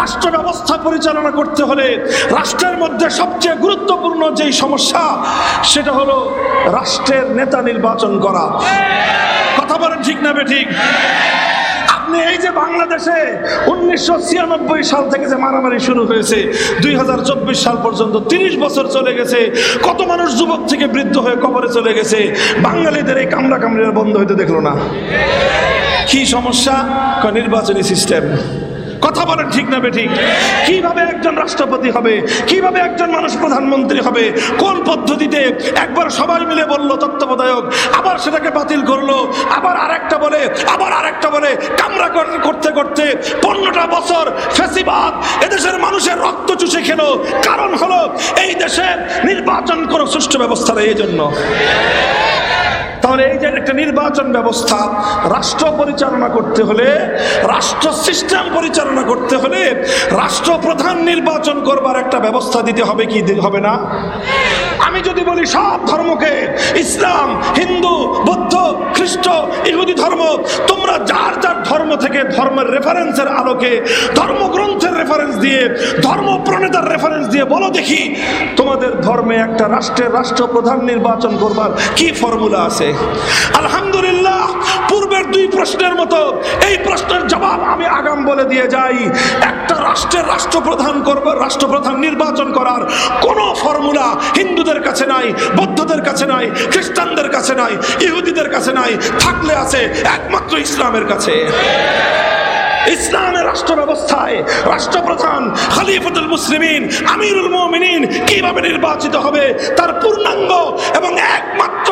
রাষ্ট্র ব্যবস্থা পরিচালনা করতে হলে রাষ্ট্রের মধ্যে সবচেয়ে গুরুত্বপূর্ণ যেই সমস্যা, সেটা হলো রাষ্ট্রের নেতা নির্বাচন করা। কথা বলেন ঠিক না বে ঠিক আপনি এই যে বাংলাদেশে উনিশশো ছিয়ানব্বই সাল থেকে যে মারামারি শুরু হয়েছে, দুই হাজার চব্বিশ সাল পর্যন্ত তিরিশ বছর চলে গেছে, কত মানুষ যুবক থেকে বৃদ্ধ হয়ে কবরে চলে গেছে, বাঙালিদের এই কামড়া কামড়িয়া বন্ধ হইতে দেখল না। কি সমস্যা? নির্বাচনী সিস্টেম কথা বলেন ঠিক না বে ঠিক কীভাবে একজন রাষ্ট্রপতি হবে? কীভাবে একজন মানুষ প্রধানমন্ত্রী হবে? কোন পদ্ধতিতে? একবার সবাই মিলে বলল, তত্ত্বাবধায়ক, আবার সেটাকে বাতিল করল, আবার আরেকটা বলে, আবার আরেকটা বলে, কামরা করতে করতে পনেরোটা বছর ফেসিবাদ, এদেশের মানুষের রক্ত চুষে খেলো। কারণ হলো, এই দেশের নির্বাচন কোনো সুষ্ঠু ব্যবস্থা নেই এই জন্য তাহলে এই যে একটা নির্বাচন ব্যবস্থা, রাষ্ট্র পরিচালনা করতে হলে, রাষ্ট্র সিস্টেম পরিচালনা করতে হলে রাষ্ট্রপ্রধান নির্বাচন করবার একটা ব্যবস্থা দিতে হবে কি, হবে না? আমি যদি বলি সব ধর্মকে, ইসলাম, হিন্দু, বৌদ্ধ, খ্রিস্ট, ইহুদি ধর্ম, তোমরা যার যার ধর্ম থেকে ধর্মের রেফারেন্সের আলোকে, ধর্মগ্রন্থের রেফারেন্স দিয়ে ধর্ম প্রণেতার রেফারেন্স দিয়ে বলো দেখি, তোমাদের ধর্মে একটা রাষ্ট্রের রাষ্ট্রপ্রধান নির্বাচন করবার কি ফর্মুলা আছে? আলহামদুলিল্লাহ পূর্বের দুই প্রশ্নের মতো, এই প্রশ্নের জবাব আমি আগাম বলে দিয়ে যাই। একটা রাষ্ট্রের রাষ্ট্রপ্রধান করবার রাষ্ট্রপ্রধান নির্বাচন করার কোনো ফর্মুলা হিন্দুদের কাছে নাই, বৌদ্ধদের কাছে নাই, খ্রিস্টানদের কাছে নাই, ইহুদিদের কাছে নাই, থাকলে আছে একমাত্র ইসলামের কাছে। ইসলামের রাষ্ট্র ব্যবস্থায় রাষ্ট্রপ্রধান খলিফতুল মুসলিমিন, আমিরুল মুমিনিন কীভাবে নির্বাচিত হবে, তার পূর্ণাঙ্গ এবং একমাত্র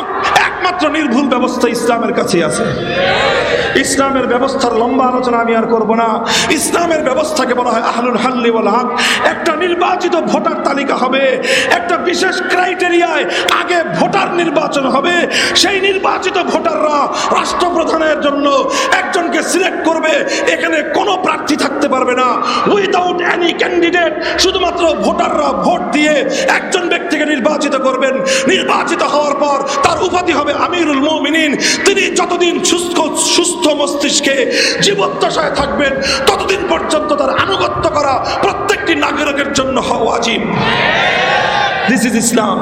একমাত্র নির্ভুল ব্যবস্থা ইসলামের কাছে আছে। ইসলামের ব্যবস্থার লম্বা আলোচনা আমি আর করব না। ইসলামের ব্যবস্থাকে বলা হয় আহলুল হাল্লি হক একটা নির্বাচিত ভোটার তালিকা হবে। একটা বিশেষ ক্রাইটেরিয়ায় আগে ভোটার নির্বাচন হবে। সেই নির্বাচিত ভোটাররা রাষ্ট্রপ্রধানের জন্য একজনকে সিলেক্ট করবে। এখানে কোনো প্রার্থী থাকতে পারবে না। উইদাউট এনি ক্যান্ডিডেট শুধুমাত্র ভোটাররা ভোট দিয়ে একজন ব্যক্তিকে নির্বাচিত করবেন। নির্বাচিত হওয়ার পর উপাধি হবে আমিরুল মুমিনিন। তিনি যতদিন সুস্থ সুস্থ মস্তিষ্কে জীবদ্দশায় থাকবেন, ততদিন পর্যন্ত তার আনুগত্য করা প্রত্যেকটি নাগরিকের জন্য হওয়া আজিব দিস ইজ ইসলাম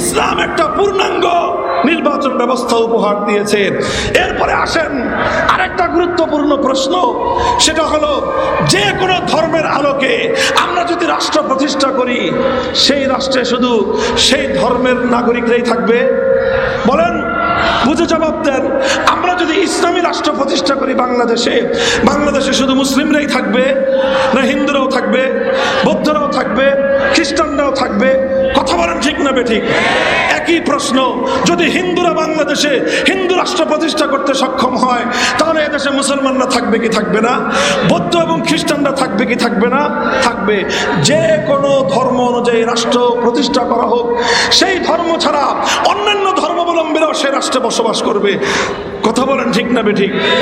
ইসলাম একটা পূর্ণাঙ্গ নির্বাচন ব্যবস্থা উপহার দিয়েছে। এরপরে আসেন গুরুত্বপূর্ণ প্রশ্ন? সেটা হলো, যে কোনো ধর্মের আলোকে আমরা যদি রাষ্ট্র প্রতিষ্ঠা করি, সেই রাষ্ট্রে শুধু সেই ধর্মের নাগরিকরাই থাকবে? বলেন, বুঝে জবাব দেন, আমরা যদি ইসলামী রাষ্ট্র প্রতিষ্ঠা করি বাংলাদেশে বাংলাদেশে শুধু মুসলিমরাই থাকবে না হিন্দুরাও থাকবে, বৌদ্ধরাও থাকবে, খ্রিস্টানরাও থাকবে ঠিক না বেঠিক? একই প্রশ্ন, যদি হিন্দুরা বাংলাদেশে হিন্দু রাষ্ট্র প্রতিষ্ঠা করতে সক্ষম হয়, তাহলে এদেশে মুসলমানরা থাকবে কি থাকবে না? বৌদ্ধ এবং খ্রিস্টানরা থাকবে কি থাকবে না? থাকবে। যে কোনো ধর্ম অনুযায়ী রাষ্ট্র প্রতিষ্ঠা করা হোক, সেই ধর্ম ছাড়া অন্যান্য ধর্মাবলম্বীরাও সে রাষ্ট্রে বসবাস করবে। কথা বলেন ঠিক না বেঠিক?